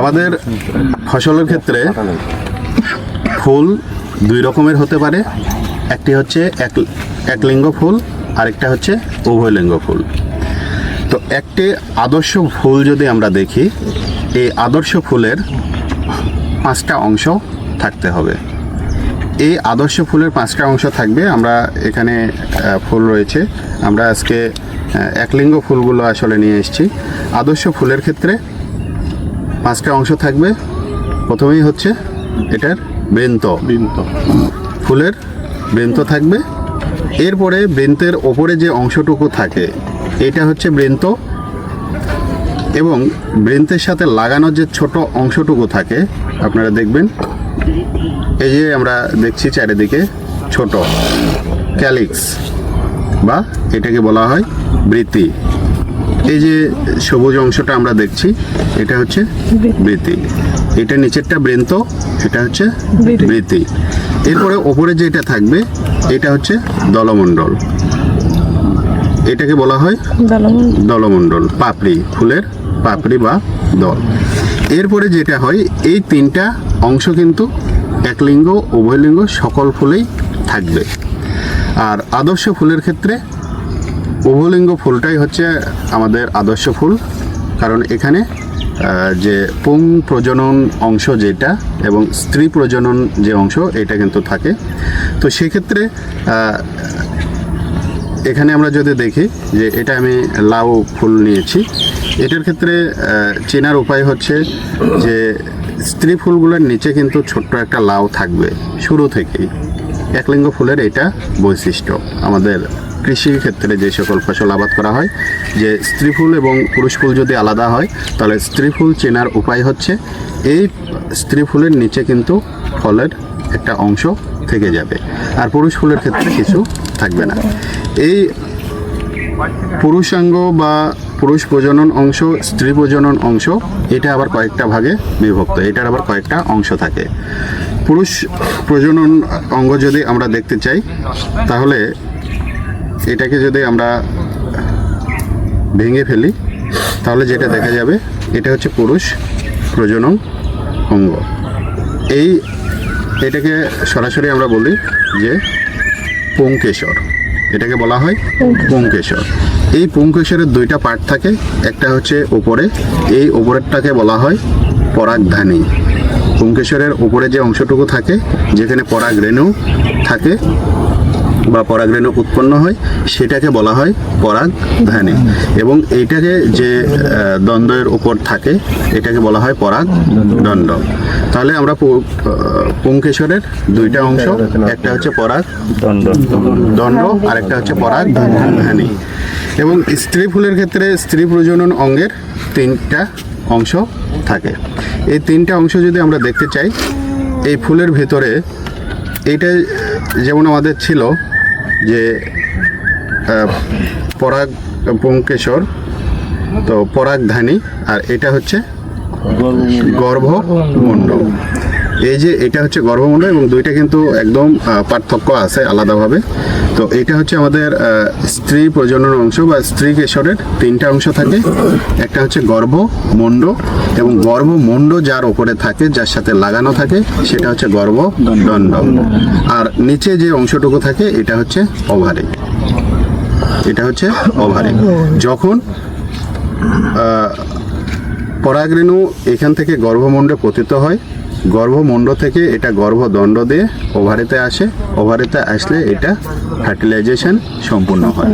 আমাদের ফসলের ক্ষেত্রে ফুল দুই রকমের হতে পারে। একটি হচ্ছে এক একলিঙ্গ ফুল, আরেকটা হচ্ছে উভয়লিঙ্গ ফুল। তো একটি আদর্শ ফুল যদি আমরা দেখি, এই আদর্শ ফুলের পাঁচটা অংশ থাকতে হবে। এই আদর্শ ফুলের পাঁচটা অংশ থাকবে, আমরা এখানে ফুল রয়েছে। আমরা আজকে একলিঙ্গ ফুলগুলো আসলে নিয়ে এসেছি। আদর্শ ফুলের ক্ষেত্রে পাঁচটা অংশ থাকবে। প্রথমেই হচ্ছে এটার বৃন্ত। ফুলের বৃন্ত থাকবে। এরপরে বৃন্তের ওপরে যে অংশটুকু থাকে এটা হচ্ছে বৃন্ত। এবং বৃন্তের সাথে লাগানো যে ছোট অংশটুকু থাকে আপনারা দেখবেন এই যে আমরা দেখছি চারিদিকে ছোট ক্যালিক্স বা এটাকে বলা হয় বৃত্তি। এই যে সবুজ অংশটা আমরা দেখছি এটা হচ্ছে বৃত্তি। এটা নিচেরটা বৃন্ত এটা হচ্ছে বৃত্তি। এরপরে ওপরে যেটা থাকবে এটা হচ্ছে দলমণ্ডল। এটাকে বলা হয় দলমণ্ডল পাপড়ি ফুলের পাপড়ি বা দল। এরপরে যেটা হয় এই তিনটা অংশ কিন্তু একলিঙ্গ উভয়লিঙ্গ সকল ফুলেই থাকবে। আর আদর্শ ফুলের ক্ষেত্রে উভলিঙ্গ ফুলটাই হচ্ছে আমাদের আদর্শ ফুল, কারণ এখানে যে পুং প্রজনন অংশ যেটা এবং স্ত্রী প্রজনন যে অংশ, এটা কিন্তু থাকে। তো সেক্ষেত্রে এখানে আমরা যদি দেখি যে এটা আমি লাউ ফুল নিয়েছি, এটার ক্ষেত্রে চেনার উপায় হচ্ছে যে স্ত্রী ফুলগুলোর নিচে কিন্তু ছোট্ট একটা লাউ থাকবে শুরু থেকেই। একলিঙ্গ ফুলের এটা বৈশিষ্ট্য আমাদের কৃষির ক্ষেত্রে যে সকল ফসল আবাদ করা হয়, যে স্ত্রী ফুল এবং পুরুষ ফুল যদি আলাদা হয়, তাহলে স্ত্রী ফুল চেনার উপায় হচ্ছে, এই স্ত্রী ফুলের নিচে কিন্তু ফলের একটা অংশ থেকে যাবে, আর পুরুষ ফুলের ক্ষেত্রে কিছু থাকবে না। এই পুরুষাঙ্গ বা পুরুষ প্রজনন অংশ, স্ত্রী প্রজনন অংশ, এটা আবার কয়েকটা ভাগে বিভক্ত, এটার আবার কয়েকটা অংশ থাকে। পুরুষ প্রজনন অঙ্গ যদি আমরা দেখতে চাই, তাহলে এটাকে যদি আমরা ভেঙে ফেলি, তাহলে যেটা দেখা যাবে, এটা হচ্ছে পুরুষ প্রজনন অঙ্গ। এই এটাকে সরাসরি আমরা বলি যে পুংকেশর। এটাকে বলা হয় পুংকেশর। এই পুংকেশরের দুইটা পার্ট থাকে। একটা হচ্ছে ওপরে এই ওপরেরটাকে বলা হয় পরাগধানী। পুংকেশরের উপরে যে অংশটুকু থাকে, যেখানে পরাগ রেণু থাকে বা পরাগরেণু উৎপন্ন হয় সেটাকে বলা হয় পরাগধানী। এবং এইটাকে যে দ্বন্দ্বের উপর থাকে এটাকে বলা হয় পরাগ দণ্ড তাহলে আমরা পু- আহ, দুইটা অংশ একটা হচ্ছে পরাগ দণ্ড দণ্ড আর একটা হচ্ছে পরাগ ধানী এবং স্ত্রী ফুলের ক্ষেত্রে স্ত্রী প্রজনন অঙ্গের তিনটা অংশ থাকে। এই তিনটা অংশ যদি আমরা দেখতে চাই এই ফুলের ভেতরে এইটা যেমন আমাদের ছিল যে পরাগ পুংকেশর তো পরাগধানী আর এটা হচ্ছে গর্ভমণ্ডল এই যে এটা হচ্ছে গর্ভমণ্ডল এবং দুইটা কিন্তু একদম পার্থক্য আছে আলাদাভাবে। তো এটা হচ্ছে আমাদের স্ত্রী প্রজনন অংশ বা স্ত্রী কেশরের তিনটা অংশ থাকে। একটা হচ্ছে গর্ভমণ্ড এবং গর্ভমণ্ড যার ওপরে থাকে, যার সাথে লাগানো থাকে, সেটা হচ্ছে গর্ভদণ্ড। আর নিচে যে অংশটুকু থাকে, এটা হচ্ছে ওভারি। এটা হচ্ছে ওভারি। যখন পরাগরেণু এখান থেকে গর্ভমণ্ডে পতিত হয় গর্ভমণ্ড থেকে এটা গর্ভদণ্ড দিয়ে ওভারেতে আসে। ওভারেতে আসলে এটা ফার্টিলাইজেশন সম্পূর্ণ হয়।